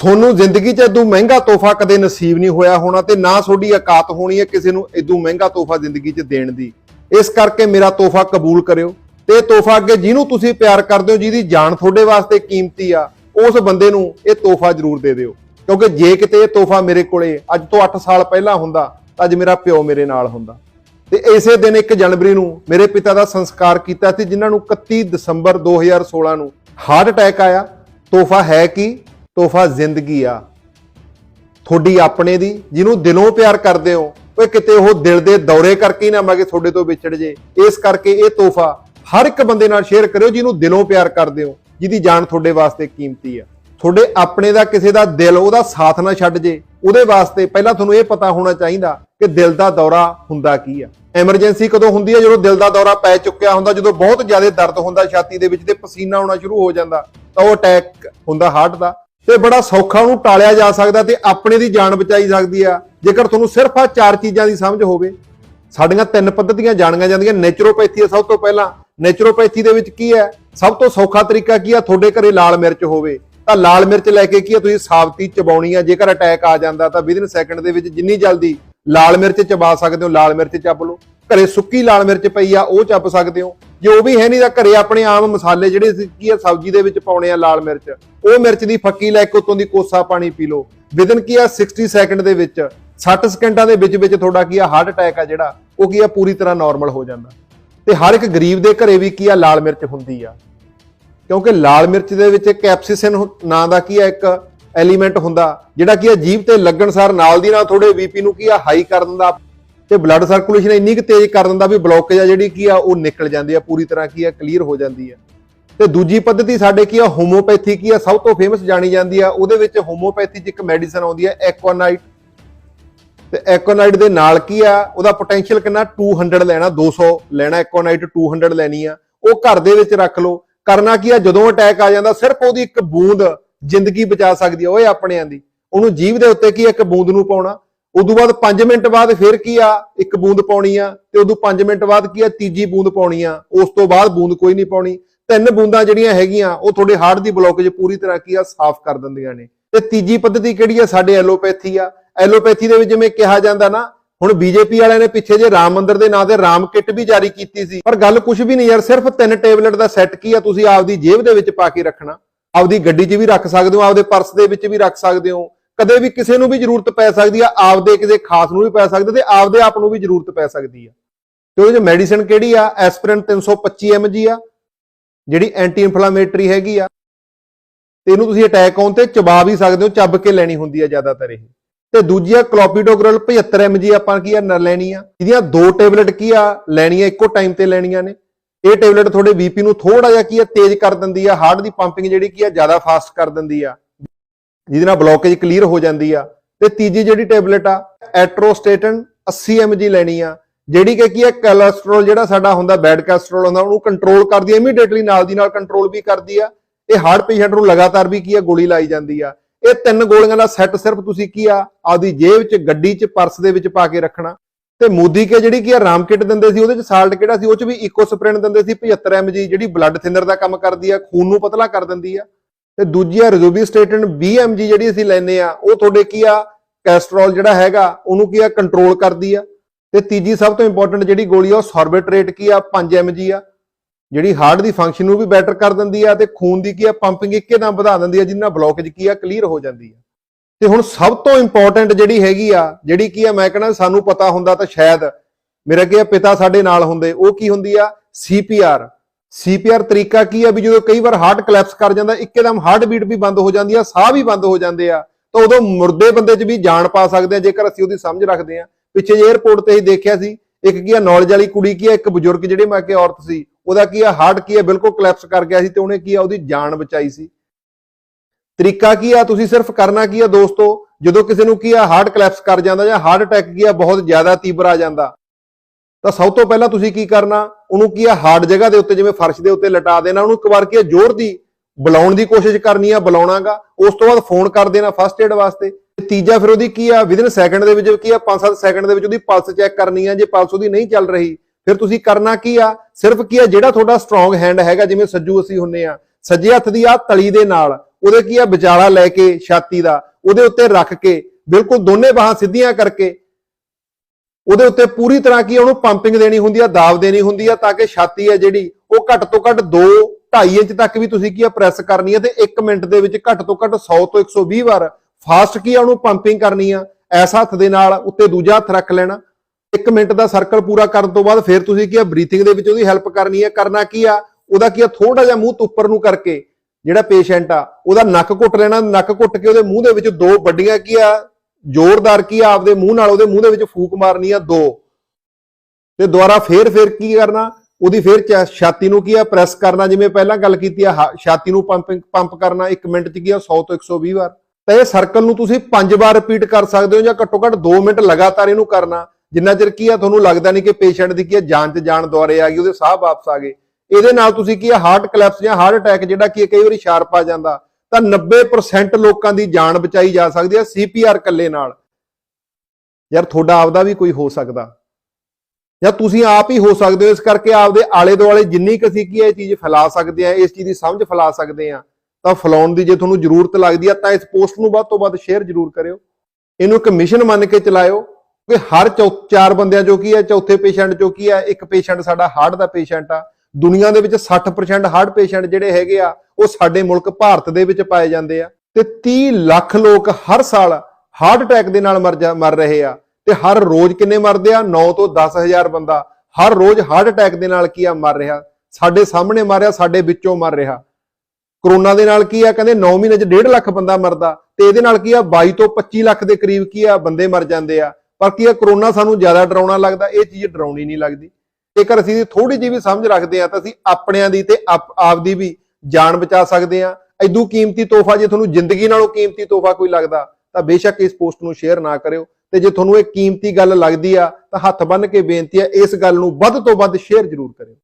ਸੋਨੂੰ ਜ਼ਿੰਦਗੀ 'ਚ ਇਦੋਂ ਮਹਿੰਗਾ ਤੋਹਫਾ ਕਦੇ ਨਸੀਬ ਨਹੀਂ ਹੋਇਆ ਹੋਣਾ ਤੇ ਨਾ ਤੁਹਾਡੀ ਔਕਾਤ ਹੋਣੀ ਹੈ ਕਿਸੇ ਨੂੰ ਇਦੋਂ ਮਹਿੰਗਾ ਤੋਹਫਾ ਜ਼ਿੰਦਗੀ 'ਚ ਦੇਣ ਦੀ। ਇਸ ਕਰਕੇ ਮੇਰਾ ਤੋਹਫਾ ਕਬੂਲ ਕਰਿਓ ਤੇ ਇਹ ਤੋਹਫਾ ਅੱਗੇ ਜਿਹਨੂੰ ਤੁਸੀਂ ਪਿਆਰ ਕਰਦੇ ਹੋ, ਜਿਹਦੀ ਜਾਨ ਤੁਹਾਡੇ ਵਾਸਤੇ ਕੀਮਤੀ ਆ, ਉਸ ਬੰਦੇ ਨੂੰ ਇਹ ਤੋਹਫਾ ਜ਼ਰੂਰ ਦੇ ਦਿਓ। ਕਿਉਂਕਿ ਜੇ ਕਿਤੇ ਇਹ ਤੋਹਫਾ ਮੇਰੇ ਕੋਲੇ ਅੱਜ ਤੋਂ 8 ਸਾਲ ਪਹਿਲਾਂ ਹੁੰਦਾ, ਤਾਂ ਅੱਜ ਮੇਰਾ ਪਿਓ ਮੇਰੇ ਨਾਲ ਹੁੰਦਾ। ਤੇ ਇਸੇ ਦਿਨ 1 ਜਨਵਰੀ ਨੂੰ ਮੇਰੇ ਪਿਤਾ ਦਾ ਸੰਸਕਾਰ ਕੀਤਾ ਸੀ ਜਿਨ੍ਹਾਂ ਨੂੰ 31 ਦਸੰਬਰ 2016 ਨੂੰ ਹਾਰਟ ਅਟੈਕ ਆਇਆ। ਤੋਹਫਾ ਹੈ ਕੀ? ਤੋਹਫਾ ਜ਼ਿੰਦਗੀ ਆ। ਤੁਹਾਡੀ ਆਪਣੇ ਦੀ, ਜਿਹਨੂੰ ਦਿਲੋਂ ਪਿਆਰ ਕਰਦੇ ਹੋ, ਓਏ ਕਿਤੇ ਉਹ ਦਿਲ ਦੇ ਦੌਰੇ ਕਰਕੇ ਹੀ ਨਾ ਮਗੇ ਤੁਹਾਡੇ ਤੋਂ ਵਿਛੜ ਜੇ ਇਸ ਕਰਕੇ ਇਹ ਤੋਹਫਾ ਹਰ ਇੱਕ ਬੰਦੇ ਨਾਲ ਸ਼ੇਅਰ ਕਰਿਓ ਜਿਹਨੂੰ ਦਿਲੋਂ ਪਿਆਰ ਕਰਦੇ ਹੋ, ਜਿਹਦੀ ਜਾਨ ਤੁਹਾਡੇ ਵਾਸਤੇ ਕੀਮਤੀ ਆ। ਤੁਹਾਡੇ ਆਪਣੇ ਦਾ ਕਿਸੇ ਦਾ ਦਿਲ, ਉਹਦਾ ਸਾਥ ਨਾ ਛੱਡ ਜੇ ਉਹਦੇ ਵਾਸਤੇ ਪਹਿਲਾਂ ਤੁਹਾਨੂੰ ਇਹ ਪਤਾ ਹੋਣਾ ਚਾਹੀਦਾ ਕਿ ਦਿਲ ਦਾ ਦੌਰਾ ਹੁੰਦਾ ਕੀ ਆ। ਐਮਰਜੈਂਸੀ ਕਦੋਂ ਹੁੰਦੀ ਹੈ ਜਦੋਂ ਦਿਲ ਦਾ ਦੌਰਾ ਪੈ ਚੁੱਕਿਆ ਹੁੰਦਾ, ਜਦੋਂ ਬਹੁਤ ਜ਼ਿਆਦਾ ਦਰਦ ਹੁੰਦਾ, ਛਾਤੀ ਦੇ ਵਿੱਚ ਤੇ ਪਸੀਨਾ ਆਉਣਾ ਸ਼ੁਰੂ ਹੋ ਜਾਂਦਾ, ਤਾਂ ਉਹ ਅਟੈਕ ਹੁੰਦਾ ਹਾਰਟ ਦਾ। ਤੇ ਬੜਾ ਸੌਖਾ ਉਹਨੂੰ ਟਾਲਿਆ ਜਾ ਸਕਦਾ ਤੇ ਆਪਣੇ ਦੀ ਜਾਨ ਬਚਾਈ ਸਕਦੀ ਆ। ਜੇਕਰ ਤੁਹਾਨੂੰ ਸਿਰਫ ਆ ਚਾਰ ਚੀਜ਼ਾਂ ਦੀ ਸਮਝ ਹੋਵੇ, ਸਾਡੀਆਂ ਤਿੰਨ ਪੱਧਤੀਆਂ ਜਾਣੀਆਂ ਜਾਂਦੀਆਂ। ਨੇਚਰੋਪੈਥੀ ਹੈ ਸਭ ਤੋਂ ਪਹਿਲਾਂ। ਨੇਚਰੋਪੈਥੀ ਦੇ ਵਿੱਚ ਕੀ ਹੈ? ਸਭ ਤੋਂ ਸੌਖਾ ਤਰੀਕਾ ਕੀ ਆ? ਤੁਹਾਡੇ ਘਰੇ ਲਾਲ ਮਿਰਚ ਹੋਵੇ। ਤਾਂ ਲਾਲ ਮਿਰਚ ਲੈ ਕੇ ਕੀ ਆ? ਤੁਸੀਂ ਸਾਬਤੀ ਚਬਾਉਣੀ ਆ। ਜੇਕਰ ਅਟੈਕ ਆ ਜਾਂਦਾ ਤਾਂ ਵਿਦਿਨ ਸੈਕਿੰਡ ਦੇ ਵਿੱਚ ਜਿੰਨੀ ਜਲਦੀ ਲਾਲ ਮਿਰਚ ਚਬਾ ਸਕਦੇ ਹੋ, ਲਾਲ ਮਿਰਚ ਚੱਬ ਲਓ। ਘਰੇ ਸੁੱਕੀ ਲਾਲ ਮਿਰਚ ਪਈ ਆ, ਉਹ ਚੱਪ ਸਕਦੇ ਹੋ। ਜੇ ਉਹ ਵੀ ਹੈ ਨਹੀਂ ਤਾਂ ਘਰੇ ਆਪਣੇ ਆਮ ਮਸਾਲੇ ਜਿਹੜੇ ਸੀ, ਕੀ ਆ, ਸਬਜ਼ੀ ਦੇ ਵਿੱਚ ਪਾਉਣੇ ਆ ਲਾਲ ਮਿਰਚ। ਉਹ ਮਿਰਚ ਦੀ ਫੱਕੀ ਲੈ ਕੇ ਉਤੋਂ ਦੀ ਕੋਸਾ ਪਾਣੀ ਪੀ ਲਓ। ਵਿਦਨ ਕੀ ਆ 60 ਸੈਕਿੰਡ ਦੇ ਵਿੱਚ 60 ਸਕਿੰਟਾਂ ਦੇ ਵਿੱਚ ਵਿੱਚ ਤੁਹਾਡਾ ਕੀ ਆ ਹਾਰਟ ਅਟੈਕ ਆ ਜਿਹੜਾ, ਉਹ ਕੀ ਆ, ਪੂਰੀ ਤਰ੍ਹਾਂ ਨਾਰਮਲ ਹੋ ਜਾਂਦਾ। ਤੇ ਹਰ ਇੱਕ ਗਰੀਬ ਦੇ ਘਰੇ ਵੀ ਕੀ ਆ, ਲਾਲ ਮਿਰਚ ਹੁੰਦੀ ਆ। ਕਿਉਂਕਿ ਲਾਲ ਮਿਰਚ ਦੇ ਵਿੱਚ ਕੈਪਸਿਸਿਨ ਨਾਂ ਦਾ ਕੀ ਆ, ਇੱਕ ਐਲੀਮੈਂਟ ਹੁੰਦਾ, ਜਿਹੜਾ ਕੀ ਆ, ਜੀਭ ਤੇ ਲੱਗਣ ਸਾਰ ਨਾਲ ਦੀ ਨਾਲ ਥੋੜੇ ਬੀਪੀ ਨੂੰ ਕੀ ਆ ਹਾਈ ਕਰ ਦਿੰਦਾ ਤੇ ਬਲੱਡ ਸਰਕੂਲੇਸ਼ਨ ਇੰਨੀ ਕੁ ਤੇਜ਼ ਕਰ ਦਿੰਦਾ ਵੀ ਬਲੌਕੇਜ ਆ ਜਿਹੜੀ ਕੀ ਆ, ਉਹ ਨਿਕਲ ਜਾਂਦੀ ਆ, ਪੂਰੀ ਤਰ੍ਹਾਂ ਕੀ ਆ ਕਲੀਅਰ ਹੋ ਜਾਂਦੀ ਆ। ਤੇ ਦੂਜੀ ਪੱਧਤੀ ਸਾਡੇ ਕੀ ਆ ਹੋਮੋਪੈਥੀ ਕੀ ਆ, ਸਭ ਤੋਂ ਫੇਮਸ ਜਾਣੀ ਜਾਂਦੀ ਆ, ਉਹਦੇ ਵਿੱਚ ਹੋਮੋਪੈਥੀ 'ਚ ਇੱਕ ਮੈਡੀਸਨ ਆਉਂਦੀ ਆ ਐਕਵਾਨਾਈਟ ਤੇ ਐਕੋਨਾਈਟ ਦੇ ਨਾਲ ਕੀ ਆ, ਉਹਦਾ ਪੋਟੈਂਸ਼ੀਅਲ ਕਿੰਨਾ? 200 ਲੈਣਾ 200 ਲੈਣਾ ਐਕੋਨਾਈਟ 200 ਲੈਣੀ ਆ। ਉਹ ਘਰ ਦੇ ਵਿੱਚ ਰੱਖ ਲਓ। ਕਰਨਾ ਕੀ ਆ, ਜਦੋਂ ਅਟੈਕ ਆ ਜਾਂਦਾ, ਸਿਰਫ ਉਹਦੀ ਇੱਕ ਬੂੰਦ ਜ਼ਿੰਦਗੀ ਬਚਾ ਸਕਦੀ ਆ, ਓਏ ਆਪਣਿਆਂ ਦੀ। ਉਹਨੂੰ ਜੀਵ ਦੇ ਉੱਤੇ ਕੀ ਇੱਕ ਬੂੰਦ ਨੂੰ ਪਾਉਣਾ। ਉਦੋਂ ਬਾਅਦ 5 ਮਿੰਟ ਬਾਅਦ ਫਿਰ ਕੀ ਆ? ਇੱਕ ਬੂੰਦ ਪਾਉਣੀ ਆ ਤੇ ਉਦੋਂ 5 ਮਿੰਟ ਬਾਅਦ ਕੀ ਆ? ਤੀਜੀ ਬੂੰਦ ਪਾਉਣੀ ਆ। ਉਸ ਤੋਂ ਬਾਅਦ ਬੂੰਦ ਕੋਈ ਨਹੀਂ ਪਾਉਣੀ। ਤਿੰਨ ਬੂੰਦਾਂ ਜਿਹੜੀਆਂ ਹੈਗੀਆਂ, ਉਹ ਤੁਹਾਡੇ ਹਾਰਟ ਦੀ ਬਲੌਕੇਜ ਪੂਰੀ ਤਰ੍ਹਾਂ ਕੀ ਆ? ਸਾਫ਼ ਕਰ ਦਿੰਦੀਆਂ ਨੇ। ਤੇ ਤੀਜੀ ਪੱਧਤੀ ਕਿਹੜੀ ਆ? ਸਾਡੇ ਐਲੋਪੈਥੀ ਆ। ਐਲੋਪੈਥੀ ਦੇ ਵਿੱਚ ਜਿਵੇਂ ਕਿਹਾ ਜਾਂਦਾ ਨਾ, ਹੁਣ ਬੀਜੇਪੀ ਵਾਲਿਆਂ ਨੇ ਪਿੱਛੇ ਜੇ ਰਾਮ ਮੰਦਿਰ ਦੇ ਨਾਂ ਤੇ ਰਾਮ ਕਿੱਟ ਵੀ ਜਾਰੀ ਕੀਤੀ ਸੀ। ਪਰ ਗੱਲ ਕੁਝ ਵੀ ਨਹੀਂ ਯਾਰ, ਸਿਰਫ ਤਿੰਨ ਟੇਬਲੇਟ ਦਾ ਸੈੱਟ ਕੀ ਆ? ਤੁਸੀਂ ਆਪਦੀ ਜੇਬ ਦੇ ਵਿੱਚ ਪਾ ਕੇ ਰੱਖਣਾ। ਆਪਦੀ ਗੱਡੀ 'ਚ ਵੀ ਰੱਖ ਸਕਦੇ ਹੋ, ਆਪਦੇ ਪਰਸ ਦੇ ਵਿੱਚ ਵੀ ਰੱਖ ਸਕਦੇ ਹੋ। ਕਦੇ ਵੀ ਕਿਸੇ ਨੂੰ ਵੀ ਜ਼ਰੂਰਤ ਪੈ ਸਕਦੀ ਆ, ਆਪਦੇ ਕਿਸੇ ਖਾਸ ਨੂੰ ਵੀ ਪੈ ਸਕਦੀ ਤੇ ਆਪਦੇ ਆਪ ਨੂੰ ਵੀ ਜ਼ਰੂਰਤ ਪੈ ਸਕਦੀ ਆ। ਤੇ ਉਹਦੇ 'ਚ ਮੈਡੀਸਿਨ ਕਿਹੜੀ ਆ? ਐਸਪਿਰਿਨ 325 mg ਆ, ਜਿਹੜੀ ਐਂਟੀ ਇਨਫਲਾਮੇਟਰੀ ਹੈਗੀ ਆ। ਤੇ ਇਹਨੂੰ ਤੁਸੀਂ ਅਟੈਕ ਆਉਣ ਤੇ ਚਬਾ ਵੀ ਸਕਦੇ ਹੋ, ਚੱਬ ਕੇ ਲੈਣੀ ਹੁੰਦੀ ਆ ਜ਼ਿਆਦਾਤਰ ਇਹ। ਤੇ ਦੂਜੀ ਆ ਕਲੋਪੀਡੋਗਰਲ 75 mg ਆਪਾਂ ਕੀ ਆ ਨ ਲੈਣੀ ਆ। ਇਹਦੀਆਂ ਦੋ ਟੈਬਲੇਟ ਕੀ ਆ, ਲੈਣੀਆਂ ਇੱਕੋ ਟਾਈਮ ਤੇ ਲੈਣੀਆਂ ਨੇ। ਇਹ ਟੇਬਲੇਟ ਤੁਹਾਡੇ ਬੀਪੀ ਨੂੰ ਥੋੜਾ ਜਿਹਾ ਕੀ ਆ, ਤੇਜ਼ ਕਰ ਦਿੰਦੀ ਆ ਹਾਰਟ ਦੀ ਪੰਪਿੰਗ ਜਿਹੜੀ ਕੀ ਆ, ਜ਼ਿਆਦਾ ਫਾਸਟ ਕਰ ਦਿੰਦੀ ਆ। ਜਿਹਦੇ ਨਾਲ ਬਲੌਕੇਜ ਕਲੀਅਰ ਹੋ ਜਾਂਦੀ ਆ। ਤੇ ਤੀਜੀ ਜਿਹੜੀ ਟੈਬਲੇਟ ਆ ਐਟਰੋਸਟੇਟਨ 80 mg ਲੈਣੀ ਆ। ਜਿਹੜੀ ਕਿ ਕੀ ਹੈ ਕੋਲੇਸਟ੍ਰੋਲ ਜਿਹੜਾ ਸਾਡਾ ਹੁੰਦਾ ਬੈਡ ਕੋਲੇਸਟ੍ਰੋਲ ਹੁੰਦਾ, ਉਹਨੂੰ ਕੰਟਰੋਲ ਕਰਦੀ ਆ ਇਮੀਡੀਏਟਲੀ ਨਾਲ ਦੀ ਨਾਲ ਕੰਟਰੋਲ ਵੀ ਕਰਦੀ ਆ। ਇਹ ਹਾਰਟ ਪੇਸ਼ੈਂਟ ਨੂੰ ਲਗਾਤਾਰ ਵੀ ਕੀ ਆ, ਗੋਲੀ ਲਾਈ ਜਾਂਦੀ ਆ। ਇਹ ਤਿੰਨ ਗੋਲੀਆਂ ਦਾ ਸੈੱਟ ਸਿਰਫ ਤੁਸੀਂ ਕੀ ਆ, ਆਪਦੀ ਜੇਬ 'ਚ, ਗੱਡੀ 'ਚ ਪਰਸ ਦੇ ਵਿੱਚ ਪਾ ਕੇ ਰੱਖਣਾ। ਤੇ ਮੋਦੀ ਕੇ ਜਿਹੜੀ ਕੀ ਆ, ਰਾਮ ਕਿਟ ਦਿੰਦੇ ਸੀ, ਉਹਦੇ 'ਚ ਸਾਲਟ ਕਿਹੜਾ ਸੀ, ਉਹ 'ਚ ਵੀ ਇਕੋਸਪ੍ਰਿਨ ਦਿੰਦੇ ਸੀ 75 mg ਜਿਹੜੀ ਬਲੱਡ ਥਿਨਰ ਦਾ ਕੰਮ ਕਰਦੀ ਆ, ਖੂਨ ਨੂੰ ਪਤਲਾ ਕਰ ਦਿੰਦੀ ਆ। ਤੇ ਦੂਜੀ ਆ ਰਿਜ਼ੋਬੀਸਟੇਟਨ 20 mg ਜਿਹੜੀ ਅਸੀਂ ਲੈਨੇ ਆ, ਉਹ ਤੁਹਾਡੇ ਕੀ ਆ? ਕੋਲੇਸਟ੍ਰੋਲ ਜਿਹੜਾ ਹੈਗਾ, ਉਹਨੂੰ ਕੀ ਆ? ਕੰਟਰੋਲ ਕਰਦੀ ਆ। ਤੇ ਤੀਜੀ ਸਭ ਤੋਂ ਇੰਪੋਰਟੈਂਟ ਜਿਹੜੀ ਗੋਲੀ ਆ, ਉਹ ਸੋਰਬੇਟਰੇਟ ਕੀ ਆ? 5 mg ਆ। ਜਿਹੜੀ ਹਾਰਟ ਦੀ ਫੰਕਸ਼ਨ ਨੂੰ ਵੀ ਬੈਟਰ ਕਰ ਦਿੰਦੀ ਆ ਤੇ ਖੂਨ ਦੀ ਕੀ ਆ? ਪੰਪਿੰਗ ਇੱਕੇਦਮ ਵਧਾ ਦਿੰਦੀ ਆ, ਜਿੰਨਾ ਬਲੌਕੇਜ ਕੀ ਆ? ਕਲੀਅਰ ਹੋ ਜਾਂਦੀ ਆ। ਤੇ ਹੁਣ ਸਭ ਤੋਂ ਇੰਪੋਰਟੈਂਟ ਜਿਹੜੀ ਹੈਗੀ ਆ, ਜਿਹੜੀ ਕੀ ਆ? ਮੈਂ ਕਹਿੰਦਾ ਸਾਨੂੰ ਪਤਾ ਹੁੰਦਾ ਤਾਂ ਸ਼ਾਇਦ ਮੇਰਾ ਕੀ ਆ ਪਿਤਾ ਸਾਡੇ ਨਾਲ ਹੁੰਦੇ, ਉਹ ਕੀ ਹੁੰਦੀ ਆ? ਸੀਪੀਆਰ ਸੀਪੀਆਰ ਤਰੀਕਾ ਕੀ ਆ ਵੀ ਜਦੋਂ ਕਈ ਵਾਰ ਹਾਰਟ ਕਲੈਪਸ ਕਰ ਜਾਂਦਾ, ਇੱਕਦਮ ਹਾਰਟ ਬੀਟ ਵੀ ਬੰਦ ਹੋ ਜਾਂਦੀ ਆ, ਸਾਹ ਵੀ ਬੰਦ ਹੋ ਜਾਂਦੇ ਆ, ਤਾਂ ਉਦੋਂ ਮੁਰਦੇ ਬੰਦੇ 'ਚ ਵੀ ਜਾਨ ਪਾ ਸਕਦੇ ਆ, ਜੇਕਰ ਅਸੀਂ ਉਹਦੀ ਸਮਝ ਰੱਖਦੇ ਆ। ਪਿੱਛੇ ਜੇ 에어ਪੋਰਟ ਤੇ ਹੀ ਦੇਖਿਆ ਸੀ, ਇੱਕ ਕੀ ਆ ਨੌਲੇਜ ਵਾਲੀ ਕੁੜੀ ਕੀ ਆ, ਇੱਕ ਬਜ਼ੁਰਗ ਜਿਹੜੇ ਮੈਂ ਕਿ ਔਰਤ ਸੀ, ਉਹਦਾ ਕੀ ਆ ਹਾਰਟ ਕੀ ਆ, ਬਿਲਕੁਲ ਕਲੈਪਸ ਕਰ ਗਿਆ ਸੀ ਤੇ ਉਹਨੇ ਕੀ ਆ, ਉਹਦੀ ਜਾਨ ਬਚਾਈ ਸੀ। ਤਰੀਕਾ ਕੀ ਆ, ਤੁਸੀਂ ਸਿਰਫ ਕਰਨਾ ਕੀ ਆ ਦੋਸਤੋ? ਜਦੋਂ ਕਿਸੇ ਨੂੰ ਕੀ ਆ ਹਾਰਟ ਕਲੈਪਸ ਕਰ ਜਾਂਦਾ ਜਾਂ ਹਾਰਟ ਅਟੈਕ ਕੀ ਆ, ਬਹੁਤ ਜ਼ਿਆਦਾ ਤੀਬਰ ਆ ਜਾਂਦਾ। ਤਾਂ ਸਭ ਤੋਂ ਪਹਿਲਾਂ ਤੁਸੀਂ ਕੀ ਕਰਨਾ? ਉਹਨੂੰ ਕੀ ਆ ਹਾਰਡ ਜਗ੍ਹਾ ਦੇ ਉੱਤੇ, ਜਿਵੇਂ ਫਰਸ਼ ਦੇ ਉੱਤੇ ਲਟਾ ਦੇਣਾ, ਉਹਨੂੰ ਇੱਕ ਵਾਰ ਕੀ ਆ, ਜ਼ੋਰ ਦੀ ਬੁਲਾਉਣ ਦੀ ਕੋਸ਼ਿਸ਼ ਕਰਨੀ ਆ, ਬੁਲਾਉਣਾਗਾ। ਉਸ ਤੋਂ ਬਾਅਦ ਫੋਨ ਕਰ ਦੇਣਾ ਫਸਟ ਏਡ ਵਾਸਤੇ। ਤੀਜਾ ਫਿਰ ਉਹਦੀ ਕੀ ਆ ਵਿਦਿਨ ਸੈਕਿੰਡ ਦੇ ਵਿੱਚ ਕੀ ਆ 5-7 ਸੈਕਿੰਡ ਦੇ ਵਿੱਚ ਉਹਦੀ ਪਲਸ ਚੈੱਕ ਕਰਨੀ ਆ, ਜੇ ਪਲਸ ਉਹਦੀ ਨਹੀਂ ਚੱਲ ਰਹੀ, ਫਿਰ ਤੁਸੀਂ ਕਰਨਾ ਕੀ ਆ, ਸਿਰਫ ਕੀ ਆ, ਜਿਹੜਾ ਤੁਹਾਡਾ ਸਟਰੋਂਗ ਹੈਂਡ ਹੈਗਾ, ਜਿਵੇਂ ਸੱਜੂ ਅਸੀਂ ਹੁੰਨੇ ਆ, ਸੱਜੇ ਹੱਥ ਦੀ ਆ ਤਲੀ ਦੇ ਨਾਲ, ਉਹਦੇ ਕੀ ਆ, ਵਿਚਾਲਾ ਲੈ ਕੇ ਛਾਤੀ ਦਾ, ਉਹਦੇ ਉੱਤੇ ਰੱਖ ਕੇ, ਬਿਲਕੁਲ ਦੋਨੇ ਬਾਹਾਂ ਸਿੱਧੀਆਂ ਕਰਕੇ ਉਹਦੇ ਉੱਤੇ ਪੂਰੀ ਤਰ੍ਹਾਂ ਕੀ ਉਹਨੂੰ ਪੰਪਿੰਗ ਦੇਣੀ ਹੁੰਦੀ ਆ, ਦਾਬ ਦੇਣੀ ਹੁੰਦੀ ਆ ਤਾਂ ਕਿ ਛਾਤੀ ਹੈ ਜਿਹੜੀ, ਉਹ ਘੱਟ ਤੋਂ ਘੱਟ 2 2.5 ਇੰਚ ਤੱਕ ਵੀ ਤੁਸੀਂ ਕੀ ਆ ਪ੍ਰੈਸ ਕਰਨੀ ਆ ਤੇ 1 ਮਿੰਟ ਦੇ ਵਿੱਚ ਘੱਟ ਤੋਂ ਘੱਟ 100 ਤੋਂ 120 ਵਾਰ ਫਾਸਟ ਕੀ ਆ, ਉਹਨੂੰ ਪੰਪਿੰਗ ਕਰਨੀ ਆ, ਐਸਾ ਹੱਥ ਦੇ ਨਾਲ ਉੱਤੇ ਦੂਜਾ ਹੱਥ ਰੱਖ ਲੈਣਾ। 1 ਮਿੰਟ ਦਾ ਸਰਕਲ ਪੂਰਾ ਕਰਨ ਤੋਂ ਬਾਅਦ ਫਿਰ ਤੁਸੀਂ ਕੀ ਆ ਬਰੀਥਿੰਗ ਦੇ ਵਿੱਚ ਉਹਦੀ ਹੈਲਪ ਕਰਨੀ ਆ, ਕਰਨਾ ਕੀ ਆ, ਉਹਦਾ ਕੀ ਆ ਥੋੜਾ ਜਿਹਾ ਮੂੰਹ ਤੋਂ ਉੱਪਰ ਨੂੰ ਕਰਕੇ ਜਿਹੜਾ ਪੇਸ਼ੈਂਟ ਆ, ਉਹਦਾ ਨੱਕ ਘੁੱਟ ਲੈਣਾ, ਨੱਕ ਘੁੱਟ ਕੇ ਉਹਦੇ ਮੂੰਹ ਦੇ ਵਿੱਚ ਦੋ ਵੱਡੀਆਂ ਕੀ ਆ ਜ਼ੋਰਦਾਰ ਕੀ ਆ, ਆਪਦੇ ਮੂੰਹ ਨਾਲ, ਉਹਦੇ ਮੂੰਹ ਦੇ ਵਿੱਚ ਫੂਕ ਮਾਰਨੀ ਆ ਦੋ। ਤੇ ਦੁਬਾਰਾ ਫੇਰ ਫੇਰ ਕੀ ਕਰਨਾ? ਉਹਦੀ ਫੇਰ ਛਾਤੀ ਨੂੰ ਕੀ ਆ? ਪ੍ਰੈਸ ਕਰਨਾ, ਜਿਵੇਂ ਪਹਿਲਾਂ ਗੱਲ ਕੀਤੀ ਆ ਛਾਤੀ ਨੂੰ ਪੰਪਿੰਗ ਪੰਪ ਕਰਨਾ 1 ਮਿੰਟ ਚ ਕੀ ਆ? 100 ਤੋਂ 120 ਵਾਰ। ਤਾਂ ਇਹ ਸਰਕਲ ਨੂੰ ਤੁਸੀਂ 5 ਵਾਰ ਰਿਪੀਟ ਕਰ ਸਕਦੇ ਹੋ ਜਾਂ ਘੱਟੋ ਘੱਟ 2 ਮਿੰਟ ਲਗਾਤਾਰ ਇਹਨੂੰ ਕਰਨਾ। ਜਿੰਨਾ ਚਿਰ ਕੀ ਆ, ਤੁਹਾਨੂੰ ਲੱਗਦਾ ਨਹੀਂ ਕਿ ਪੇਸ਼ੈਂਟ ਦੀ ਕੀ ਆ, ਜਾਨ ਚ ਜਾਨ ਦੁਆਰੇ ਆ ਗਈ, ਉਹਦੇ ਸਾਹ ਵਾਪਸ ਆ ਗਏ। ਇਹਦੇ ਨਾਲ ਤੁਸੀਂ ਕੀ ਆ ਹਾਰਟ ਕਲੈਪਸ ਜਾਂ ਹਾਰਟ ਅਟੈਕ ਜਿਹੜਾ ਕੀ ਕਈ ਵਾਰੀ ਸ਼ਾਰਪ ਆ ਜਾਂਦਾ। ਤਾਂ 90% ਲੋਕਾਂ ਦੀ ਜਾਨ ਬਚਾਈ ਜਾ ਸਕਦੀ ਆ ਸੀਪੀਆਰ ਕੱਲੇ ਨਾਲ। ਯਾਰ, ਤੁਹਾਡਾ ਆਪਦਾ ਵੀ ਕੋਈ ਹੋ ਸਕਦਾ। ਜਾਂ ਤੁਸੀਂ ਆਪ ਹੀ ਹੋ ਸਕਦੇ ਹੋ, ਇਸ ਕਰਕੇ ਆਪਦੇ ਆਲੇ ਦੁਆਲੇ ਜਿੰਨੀ ਕੁ ਅਸੀਂ ਕੀ ਹੈ, ਇਹ ਚੀਜ਼ ਫੈਲਾ ਸਕਦੇ ਆ ਇਸ ਚੀਜ਼ ਦੀ ਸਮਝ ਫੈਲਾ ਸਕਦੇ ਆ ਤਾਂ ਫੈਲਾਉਣ ਦੀ ਜੇ ਤੁਹਾਨੂੰ ਜ਼ਰੂਰਤ ਲੱਗਦੀ ਆ ਤਾਂ ਇਸ ਪੋਸਟ ਨੂੰ ਵੱਧ ਤੋਂ ਵੱਧ ਸ਼ੇਅਰ ਜ਼ਰੂਰ ਕਰਿਓ। ਇਹਨੂੰ ਇੱਕ ਮਿਸ਼ਨ ਮੰਨ ਕੇ ਚਲਾਇਓ ਕਿ ਹਰ ਚੌ- ਚਾਰ ਬੰਦਿਆਂ ਚੋਂ ਕੀ ਹੈ, ਚੌਥੇ ਪੇਸ਼ੈਂਟ ਚੋਂ ਕੀ ਹੈ, ਇੱਕ ਪੇਸ਼ੈਂਟ ਸਾਡਾ ਹਾਰਟ ਦਾ ਪੇਸ਼ੈਂਟ ਆ, ਦੁਨੀਆ ਦੇ ਵਿੱਚ 60% ਹਾਰਟ ਪੇਸ਼ੈਂਟ ਜਿਹੜੇ ਹੈਗੇ ਆ ਉਹ ਸਾਡੇ ਮੁਲਕ ਭਾਰਤ ਦੇ ਵਿੱਚ ਪਾਏ ਜਾਂਦੇ ਆ ਤੇ 30 ਲੱਖ ਲੋਕ ਹਰ ਸਾਲ ਹਾਰਟ ਅਟੈਕ ਦੇ ਨਾਲ ਮਰ ਜਾ, ਮਰ ਰਹੇ ਆ ਤੇ ਹਰ ਰੋਜ਼ ਕਿੰਨੇ ਮਰਦੇ ਆ? 9 ਤੋਂ 10000 ਬੰਦਾ। ਹਰ ਰੋਜ਼ ਹਾਰਟ ਅਟੈਕ ਦੇ ਨਾਲ ਕੀ ਆ? ਮਰ ਰਿਹਾ। ਸਾਡੇ ਸਾਹਮਣੇ ਮਰਿਆ ਸਾਡੇ ਵਿੱਚੋਂ ਮਰ ਰਿਹਾ। ਕਰੋਨਾ ਦੇ ਨਾਲ ਕੀ ਆ? ਕਹਿੰਦੇ 9 ਮਹੀਨੇ ਚ 1.5 ਲੱਖ ਬੰਦਾ ਮਰਦਾ। ਤੇ ਇਹਦੇ ਨਾਲ ਕੀ ਆ? 22 ਤੋਂ 25 ਲੱਖ ਦੇ ਕਰੀਬ ਕੀ ਆ? ਬੰਦੇ ਮਰ ਜਾਂਦੇ ਆ। ਪਰ ਕੀ ਆ? ਕਰੋਨਾ ਸਾਨੂੰ ਜ਼ਿਆਦਾ ਡਰਾਉਣਾ ਲੱਗਦਾ। ਇਹ ਚੀਜ਼ ਡਰਾਉਣੀ ਨਹੀਂ ਲੱਗਦੀ। ਜੇਕਰ ਅਸੀਂ ਥੋੜੀ ਜਿਹੀ ਵੀ ਸਮਝ ਰੱਖਦੇ ਆ, ਤਾਂ ਅਸੀਂ ਆਪਣਿਆਂ ਦੀ ਤੇ ਆਪ- ਦੀ ਵੀ ਜਾਨ ਬਚਾ ਸਕਦੇ ਆ। ਐਦੂ ਕੀਮਤੀ ਤੋਹਫਾ ਜੇ ਤੁਹਾਨੂੰ ਜ਼ਿੰਦਗੀ ਨਾਲੋਂ ਕੀਮਤੀ ਤੋਹਫਾ ਕੋਈ ਲੱਗਦਾ, ਤਾਂ ਬੇਸ਼ੱਕ ਇਸ ਪੋਸਟ ਨੂੰ ਸ਼ੇਅਰ ਨਾ ਕਰਿਓ। ਤੇ ਜੇ ਤੁਹਾਨੂੰ ਇਹ ਕੀਮਤੀ ਗੱਲ ਲੱਗਦੀ ਆ, ਤਾਂ ਹੱਥ ਬੰਨ ਕੇ ਬੇਨਤੀ ਆ, ਇਸ ਗੱਲ ਨੂੰ ਵੱਧ ਤੋਂ ਵੱਧ ਸ਼ੇਅਰ ਜ਼ਰੂਰ ਕਰਿਓ।